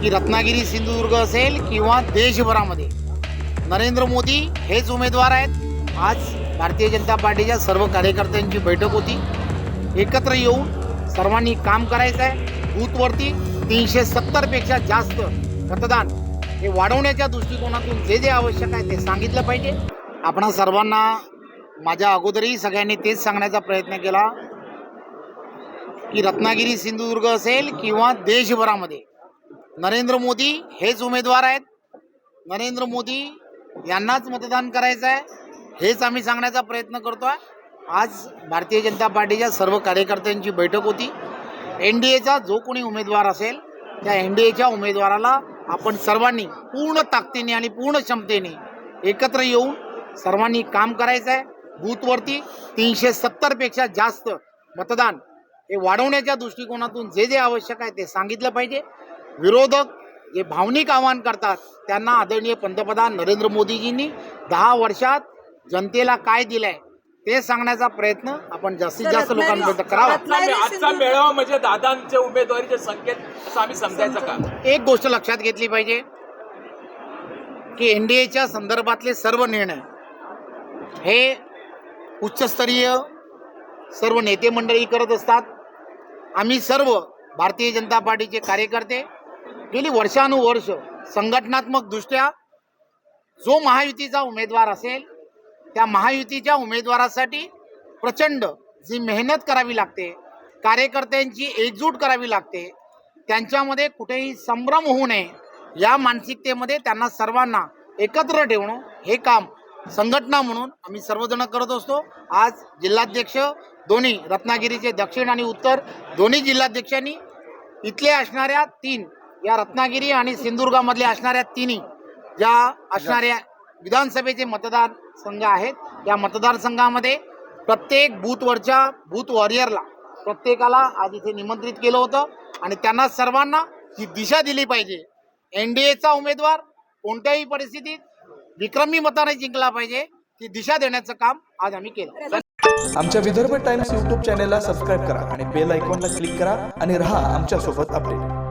की रत्नागिरी सिंधुदुर्ग असेल किंवा देशभरामध्ये. नरेंद्र मोदी हेच उमेदवार आहेत. आज भारतीय जनता पार्टीच्या सर्व कार्यकर्त्यांची बैठक होती. एकत्र येऊन सर्वांनी काम करायचं आहे. बूथवरती तीनशे सत्तरपेक्षा जास्त मतदान हे वाढवण्याच्या दृष्टिकोनातून जे जे आवश्यक आहे ते सांगितलं पाहिजे. आपणा सर्वांना माझ्या अगोदरही सगळ्यांनी तेच सांगण्याचा प्रयत्न केला की रत्नागिरी सिंधुदुर्ग असेल किंवा देशभरामध्ये नरेंद्र मोदी हेच उमेदवार आहेत. नरेंद्र मोदी यांनाच मतदान करायचं आहे हेच आम्ही सांगण्याचा प्रयत्न करतो आहे आज भारतीय जनता पार्टीच्या सर्व कार्यकर्त्यांची बैठक होती. एन डी एचा जो कोणी उमेदवार असेल त्या एन डी एच्या उमेदवाराला आपण सर्वांनी पूर्ण ताकदीने आणि पूर्ण क्षमतेने एकत्र येऊन सर्वांनी काम करायचं आहे बूथवरती तीनशे सत्तरपेक्षा जास्त मतदान हे वाढवण्याच्या दृष्टिकोनातून जे जे आवश्यक आहे ते सांगितलं पाहिजे. विरोधक जे भावनिक आवाहन करतात त्यांना आदरणीय पंतप्रधान नरेंद्र मोदीजींनी दहा वर्षात जनतेला काय दिलंय ते सांगण्याचा प्रयत्न आपण जास्तीत जास्त लोकांपर्यंत करावा. आजचा आजचा मेळावा म्हणजे दादांच्या उमेदवारीचे संकेत असं आम्ही समजायचं का? एक गोष्ट लक्षात घेतली पाहिजे की एन डी एच्या संदर्भातले सर्व निर्णय हे उच्चस्तरीय सर्व नेते मंडळी करत असतात. आम्ही सर्व भारतीय जनता पार्टीचे कार्यकर्ते गेली वर्षानुवर्ष संघटनात्मकदृष्ट्या जो महायुतीचा उमेदवार असेल त्या महायुतीच्या उमेदवारासाठी प्रचंड जी मेहनत करावी लागते कार्यकर्त्यांची एकजूट करावी लागते त्यांच्यामध्ये कुठेही संभ्रम होऊ नये या मानसिकतेमध्ये त्यांना सर्वांना एकत्र ठेवणं हे काम संघटना म्हणून आम्ही सर्वजण करत असतो. आज जिल्हाध्यक्ष दोन्ही रत्नागिरीचे दक्षिण आणि उत्तर दोन्ही जिल्हाध्यक्षांनी इथले असणाऱ्या तीन या रत्नागिरी आणि सिंधुदुर्गामधले असणाऱ्या तिन्ही ज्या असणाऱ्या विधानसभेचे मतदार संघ आहेत या मतदारसंघामध्ये प्रत्येक बूथवरच्या बूथ वॉरियरला प्रत्येकाला आज इथे निमंत्रित केलं होतं आणि त्यांना सर्वांना ही दिशा दिली पाहिजे. एन डी एचा उमेदवार कोणत्याही परिस्थितीत विक्रमी मताने जिंकला पाहिजे ती दिशा देण्याचं काम आज आम्ही केलं. आमच्या विदर्भ टाइम्स यूट्यूब चॅनेलला सबस्क्राईब करा आणि बेल आयकॉनला क्लिक करा आणि राहा आमच्यासोबत अपडेट.